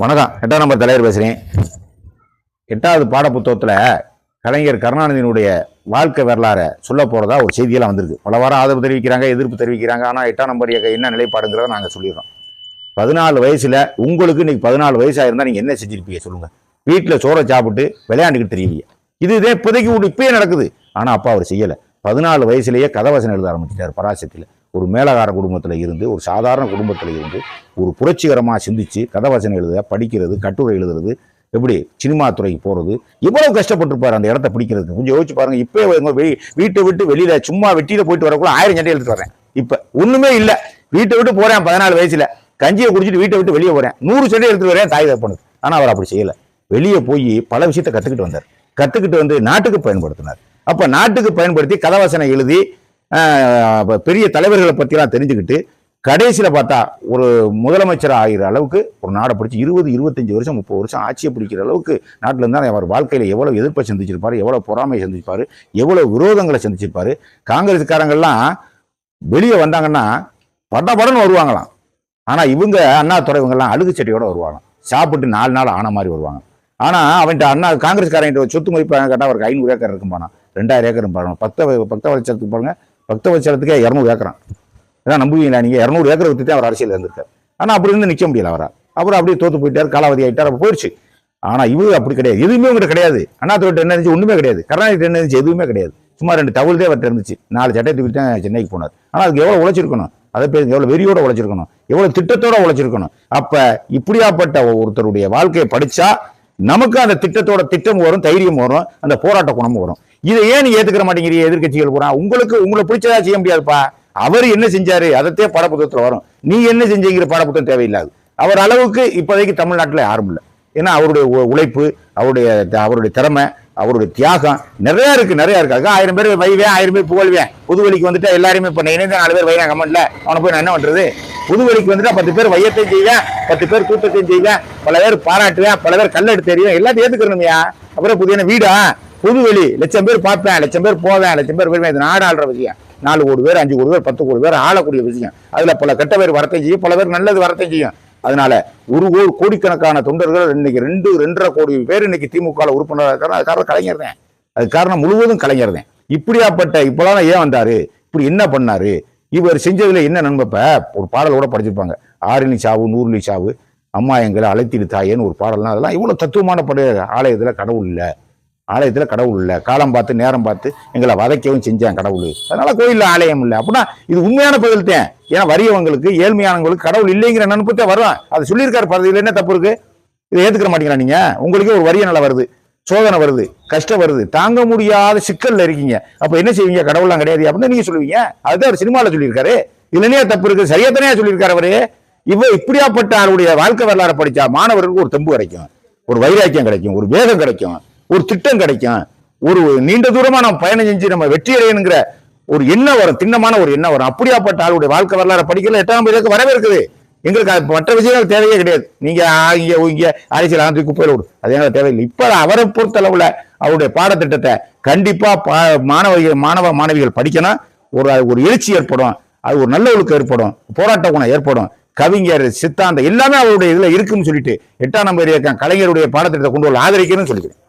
வணக்கம். எட்டாம் நம்பர் தலைவர் பேசுகிறேன் எட்டாவது பாடப்புத்தகத்தில் கலைஞர் கருணாநிதியினுடைய வாழ்க்கை வரலாறை சொல்ல போகிறதா ஒரு செய்தியெல்லாம் வந்திருக்கு. பல வாரம் ஆதரவு தெரிவிக்கிறாங்க எதிர்ப்பு தெரிவிக்கிறாங்க. ஆனால் எட்டாம் நம்பர் இயக்க என்ன நிலைப்பாடுங்கிறத நாங்கள் சொல்லிடுறோம். பதினாலு வயசில் உங்களுக்கு இன்னைக்கு பதினாலு வயசாக இருந்தால் நீங்கள் என்ன செஞ்சிருப்பீங்க சொல்லுங்கள் வீட்டில் சோறை சாப்பிட்டு விளையாண்டுக்கிட்டு தெரியவீங்க இது இதே இப்போதைக்கு இப்பயே நடக்குது. ஆனால் அப்பா அவர் செய்யலை. பதினாலு வயசுலேயே கதவசனம் எழுத ஆரம்பிச்சிட்டார் பராசக்தியில். ஒரு மேலகார குடும்பத்தில் இருந்து ஒரு சாதாரண குடும்பத்தில் இருந்து ஒரு புரட்சிகரமாக சிந்திச்சு கதவசனம் எழுத படிக்கிறது கட்டுரை எழுதுறது எப்படி சினிமா துறைக்கு போகிறது இவ்வளவு கஷ்டப்பட்டிருப்பார் அந்த இடத்த பிடிக்கிறதுக்கு. கொஞ்சம் யோசிச்சு பாருங்கள் இப்போ வெளி வீட்டை விட்டு வெளியில் சும்மா வெட்டியில் போயிட்டு வரக்குள்ள ஆயிரம் சண்டை எடுத்துட்டு வரேன் இப்போ ஒன்றுமே இல்லை. வீட்டை விட்டு போகிறேன் பதினாலு வயசில். கஞ்சியை குடிச்சிட்டு வீட்டை விட்டு வெளியே போகிறேன் நூறு சண்டை எடுத்துட்டு வரேன் தாய் தப்பனுக்கு ஆனால் அவர் அப்படி செய்யலை. வெளியே போய் பல விஷயத்தை கற்றுக்கிட்டு வந்தார். கற்றுக்கிட்டு வந்து நாட்டுக்கு பயன்படுத்தினார். அப்போ நாட்டுக்கு பயன்படுத்தி கதவசனை எழுதி பெரிய தலைவர்களை பற்றிலாம் தெரிஞ்சுக்கிட்டு கடைசியில் பார்த்தா ஒரு முதலமைச்சர் ஆகிற அளவுக்கு ஒரு நாடை பிடிச்சி இருபது இருபத்தஞ்சி வருஷம் முப்பது வருஷம் ஆட்சியை பிடிக்கிற அளவுக்கு நாட்டில் இருந்தால் அவர் வாழ்க்கையில் எவ்வளோ எதிர்ப்பை சந்திச்சிருப்பார் எவ்வளோ பொறாமையை சந்திச்சிருப்பார் எவ்வளோ விரோதங்களை சந்திச்சிருப்பாரு. காங்கிரஸ்காரங்கள்லாம் வெளியே வந்தாங்கன்னா பட படன்னு வருவாங்களாம். ஆனால் இவங்க அண்ணா துறைவங்கள்லாம் அழுகு செடியோட வருவாங்களாம். சாப்பிட்டு நாலு நாள் ஆன மாதிரி வருவாங்க. ஆனால் அவன்கிட்ட அண்ணா காங்கிரஸ்காரங்கிட்ட ஒரு சொத்து மதிப்பு கேட்டால் அவருக்கு ஐநூறு ஏக்கர் இருக்கும் போனா ரெண்டாயிரம் ஏக்கர் பாருங்க பக்த பக்த வச்சத்துக்கு பாருங்கள் பக்த வச்சலத்துக்கே இரநூறு ஏக்கரான் இதான் நம்புவீங்களா நீங்கள் இரநூறு ஏக்கர் வித்துட்டு அவர் அரசியல் இருந்திருக்காரு. ஆனால் அப்படி இருந்து நிற்க முடியல அவரா. அப்புறம் அப்படியே தோத்து போயிட்டார் காலாவதி ஆகிட்டார் அப்போ போயிடுச்சு ஆனால் இவரு அப்படி கிடையாது. எதுவுமே உங்கள்கிட்ட கிடையாது. அண்ணா தோட்ட என்ன இருந்துச்சு? ஒன்றுமே கிடையாது. கருணாநிதி என்ன இருந்துச்சு? எதுவுமே கிடையாது. சும்மா ரெண்டு தவிழ்தே அவர்கிட்ட இருந்துச்சு. நாலு சட்டை தூக்கிட்டு தான் சென்னைக்கு போனார். ஆனால் அதுக்கு எவ்வளோ உழைச்சிருக்கணும்? அதை பேர் எவ்வளோ வெறியோட உழைச்சிருக்கணும்? எவ்வளோ திட்டத்தோட உழைச்சிருக்கணும்? அப்போ இப்படியாப்பட்ட ஒருத்தருடைய வாழ்க்கையை படித்தா நமக்கு அந்த திட்டத்தோட திட்டம் வரும் தைரியம் வரும் அந்த போராட்ட குணமும் வரும். இதை ஏன் நீ ஏத்துக்கிற மாட்டேங்கிறீ எதிர்கட்சிகள் பூரா? உங்களுக்கு உங்களை பிடிச்சதா செய்ய முடியாதுப்பா. அவர் என்ன செஞ்சாரு? அதத்தே பாடப்புத்தகத்தில் வரும். நீ என்ன செஞ்சீங்கிற பாடப்புத்தகம் தேவையில்லாது. அவர் அளவுக்கு இப்போதைக்கு தமிழ்நாட்டில் யாரும் இல்லை. ஏன்னா அவருடைய உ- உழைப்பு அவருடைய அவருடைய திறமை அவருடைய தியாகம் நிறையா இருக்கு நிறையா இருக்கு. ஆயிரம் பேர் வைவேன் ஆயிரம் பேர் புகழ்வேன். புதுவெளிக்கு வந்துட்டு எல்லாருமே இப்போ இணைந்த நாலு பேர் வைவேன் கமெண்ட்ல அவனை போய் நான் என்ன பண்ணுறது புதுவெளிக்கு வந்துட்டு பத்து பேர் வையத்தையும் செய்வேன் பத்து பேர் கூட்டத்தையும் செய்வேன் பல பேர் பாராட்டுவேன் பல பேர் கல்லெடுத்து தெரியும் எல்லாத்தையும் ஏத்துக்கணுமையா அப்புறம் புதிய வீடா? புதுவெளி. லட்சம் பேர் பார்ப்பேன் லட்சம் பேர் போவேன் லட்சம் பேர் வருவேன். இது நாடு ஆள்ற விஷயம். நாலு கோடி பேர் அஞ்சு கோடி பேர் பத்து கோடி பேர் ஆளக்கூடிய விஷயம். அதில் பல கெட்ட பேர் வரத்தையும் செய்யும் பல பேர் நல்லது வரத்தையும் செய்யும். அதனால ஒரு கோடி கோடிக்கணக்கான தொண்டர்கள் இன்னைக்கு ரெண்டு ரெண்டரை கோடி பேர் இன்னைக்கு திமுக உறுப்பினராக இருக்காங்க. அது காரணம் கலைஞர் தான் அது காரணம் முழுவதும் கலைஞர் தான் இப்படியாப்பட்ட இப்போலாம் ஏன் வந்தாரு? இப்படி என்ன பண்ணாரு? இவர் செஞ்சதுல என்ன நண்பப்ப ஒரு பாடல் கூட படிச்சிருப்பாங்க. ஆறினி சாவு நூறுலி சாவு அம்மா எங்களை அழைத்திடு தாயேன்னு ஒரு பாடல்லாம் அதெல்லாம் இவ்வளோ தத்துவமான பட ஆலயத்தில் கடவுள் இல்லை. ஆலயத்தில் கடவுள் இல்லை. காலம் பார்த்து நேரம் பார்த்து எங்களை வதைக்கவும் செஞ்சான் கடவுள். அதனால் கோயிலில் ஆலயம் இல்லை. அப்படின்னா இது உண்மையான பதில் தான். ஏன்னா வறியவங்களுக்கு ஏழ்மையானவங்களுக்கு கடவுள் இல்லைங்கிற நினைப்பு தான் வரும் அது சொல்லியிருக்காரு பதவியில் என்ன தப்பு இருக்குது இதை ஏத்துக்கிற மாட்டீங்களா நீங்கள் உங்களுக்கே ஒரு வரிய நிலை வருது. சோதனை வருது. கஷ்டம் வருது. தாங்க முடியாத சிக்கலில் இருக்கீங்க. அப்போ என்ன செய்வீங்க? கடவுள்லாம் கிடையாது. அப்படின்னு நீங்கள் சொல்லுவீங்க. அதுதான் அவர் சினிமாவில் சொல்லியிருக்காரு. இதுல தப்பு இருக்குது சரியா தானே சொல்லியிருக்காரு அவரு? இவ இப்படியாப்பட்ட அவருடைய வாழ்க்கை வரலாறு படித்தா மாணவர்களுக்கு ஒரு தெம்பு கிடைக்கும். ஒரு வைராக்கியம் கிடைக்கும். ஒரு வேகம் கிடைக்கும். ஒரு திட்டம் கிடைக்கும். ஒரு நீண்ட தூரமா நம்ம பயணம் செஞ்சு நம்ம வெற்றி அடையணுங்கிற ஒரு எண்ணம் வரும் திண்ணமான ஒரு எண்ணம் வரும். அப்படியாப்பட்ட ஆளுடைய வாழ்க்கை வரலாறு படிக்கல எட்டாம் பேருக்கு வரவேற்குது எங்களுக்கு அது மற்ற விஷயங்கள் தேவையே கிடையாது. நீங்க இங்க இங்க அரசியல் ஆண்டு குப்பையில விடும் அது எங்களுக்கு தேவையில்லை. இப்ப அவரை பொறுத்தளவுல அவருடைய பாடத்திட்டத்தை கண்டிப்பா பா- மாணவர்கள் மாணவ மாணவிகள் படிக்கணும். ஒரு ஒரு எழுச்சி ஏற்படும். அது ஒரு நல்ல ஒழுக்கம் ஏற்படும். போராட்ட குணம் ஏற்படும். கவிஞர் சித்தாந்தம் எல்லாமே அவருடைய இதுல இருக்குன்னு சொல்லிட்டு எட்டாம் நம்பர் இயக்கம் கலைஞருடைய பாடத்திட்டத்தை கொண்டு வர ஆதரிக்கணும்னு சொல்லிக்கிறேன்.